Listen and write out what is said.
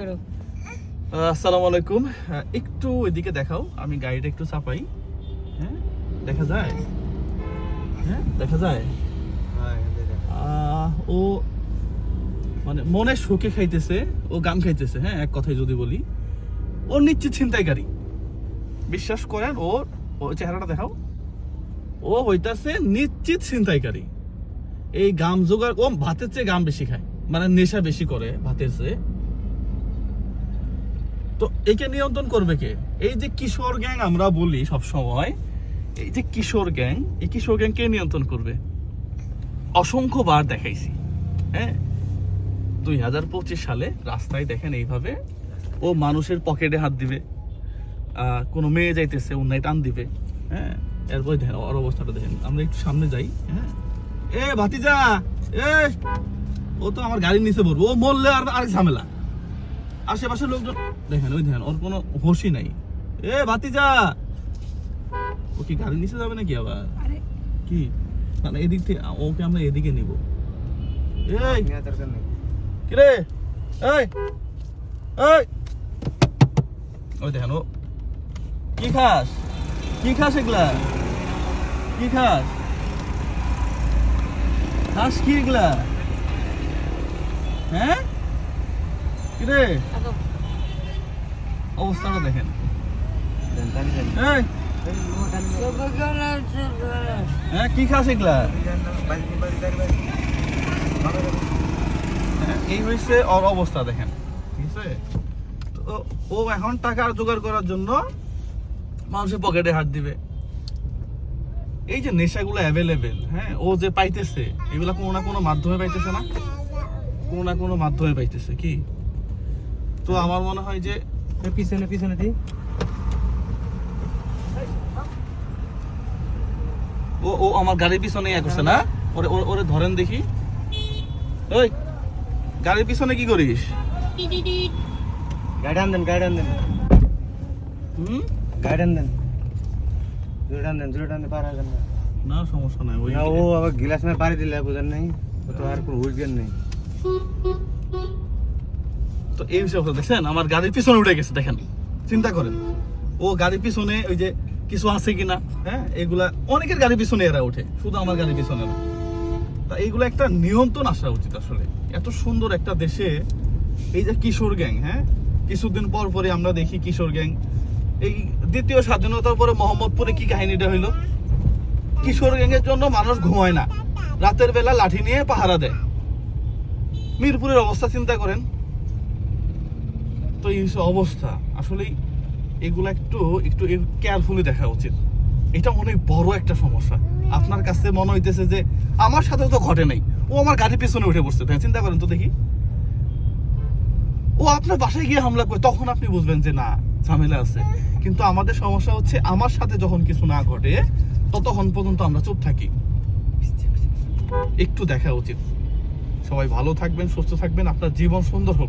সরো আসসালামু আলাইকুম। একটু এদিকে দেখাও। আমি গাড়িটা একটু চাপাই। হ্যাঁ? দেখা যায়? হ্যাঁ? দেখা যায়? ও মানে মনে সুখে খাইতেছে ও গান খাইতেছে হ্যাঁ? এক কথায় যদি বলি। ও নিশ্চিত ছিনতাইকারী বিশ্বাস করেন ও ও চেহারাটা দেখাও। ও হইতাছে নিশ্চিত ছিনতাইকারী এই গাম জোগাড় ও ভাতের চেয়ে গাম বেশি খায়। মানে নেশা বেশি করে ভাতের চেয়ে। তো একে নিয়ন্ত্রণ করবে কে? এই যে কিশোর গ্যাং আমরা বলি সব সময় এই যে কিশোর গ্যাং, এই কিশোর গ্যাং কে নিয়ন্ত্রণ করবে? অসংখ্য বার দেখাইছি হ্যাঁ? দুই হাজার পঁচিশ সালে রাস্তায় দেখেন এইভাবে ও মানুষের পকেটে হাত দিবে কোনো মেয়ে যাইতেছে, অন্যায় টান দিবে হ্যাঁ? এরপরে দেখেন ওর অবস্থাটা দেখেন, আমরা একটু সামনে যাই হ্যাঁ? এ, ভাতিজা, এ, ও তো আমার গাড়ির নিচে পড়ব, ও মরলে আর আরেক ঝামেলা। আশেপাশের লোকজন দেখেন ওই দেখেন ওর কোনো হোশই নাই। এ ভাতিজা! ও কি গাড়ি নিচে যাবে নাকি আবার? আরে। কি? মানে এদিক থেকে ওকে আমরা এদিকে নিব। এই! কিরে? এই! এই! ওই দেখেন ও। কি খাস? কি খাস এগুলা? কি খাস? খাস কি এগুলা? হ্যাঁ? কিরে? অবস্থাটা দেখেন। হ্যাঁ কি খাস এগুলা? এই হয়েছে ওর অবস্থা, দেখেন। ঠিক আছে? তো ও এখন টাকা জোগাড় করার জন্য মানুষের পকেটে হাত দিবে। এই যে নেশাগুলো অ্যাভেলেবেল হ্যাঁ ও যে পাইতেছে, এগুলা কোনো না কোনো মাধ্যমে পাইতেছে না? কোনো না কোনো মাধ্যমে পাইতেছে, কি? তো আমার মনে হয় যে পিছনে পিছনে দি। ও ও আমার গাড়ির পিছনে ইয়া করছে না? ওরে ওরে- ধরেন দেখি। ওই গাড়ির পিছনে কি করিস? গাড়ি আন দেন গাড়ি আন দেন। হুম? গাড়ি আন দেন। জোরে আন দেন জোরে আন দেন পার হাজার না। সমস্যা নাই ওই ও আবার গিলাস মে পারি দিলে বুঝেন নাই? তো আর কোনো জ্ঞান নেই। তো এই কথা দেখছেন আমার গাড়ির পিছনে উঠে গেছে, দেখেন। চিন্তা করেন, ও গাড়ির পিছনে ওই যে কিছু আছে কিনা হ্যাঁ এগুলা অনেকের গাড়ির পিছনে এরা ওঠে, শুধু আমার গাড়ির পিছনে না। তা এইগুলো একটা নিয়ন্ত্রণ আসা উচিত আসলে। এত সুন্দর একটা দেশে এই যে কিশোর গ্যাং হ্যাঁ কিছুদিন পর পরে আমরা দেখি কিশোর গ্যাং। এই দ্বিতীয় স্বাধীনতার পরে মোহাম্মদপুরে কি কাহিনীটা হইল? কিশোর গ্যাংয়ের জন্য মানুষ ঘুমায় না, রাতের বেলা লাঠি নিয়ে পাহারা দেয়। মিরপুরের অবস্থা চিন্তা করেন তো এই অবস্থা। আসলে এগুলো একটু একটু কেয়ারফুলি দেখা উচিত। এটা অনেক বড় একটা সমস্যা। আপনার কাছে মনে হইতেছে যে, আমার সাথে তো ঘটে নাই। ও আমার গাড়ির পিছনে উঠে পড়ছে। তাই চিন্তা করেন তো দেখি। ও আপনার বাসায় গিয়ে হামলা করে, তখন আপনি বুঝবেন যে, না, ঝামেলা আছে। কিন্তু আমাদের সমস্যা হচ্ছে, আমার সাথে যখন কিছু না ঘটে, ততক্ষণ পর্যন্ত আমরা চুপ থাকি। একটু দেখা উচিত। সবাই ভালো থাকবেন, সুস্থ থাকবেন। আপনার জীবন সুন্দর হোক।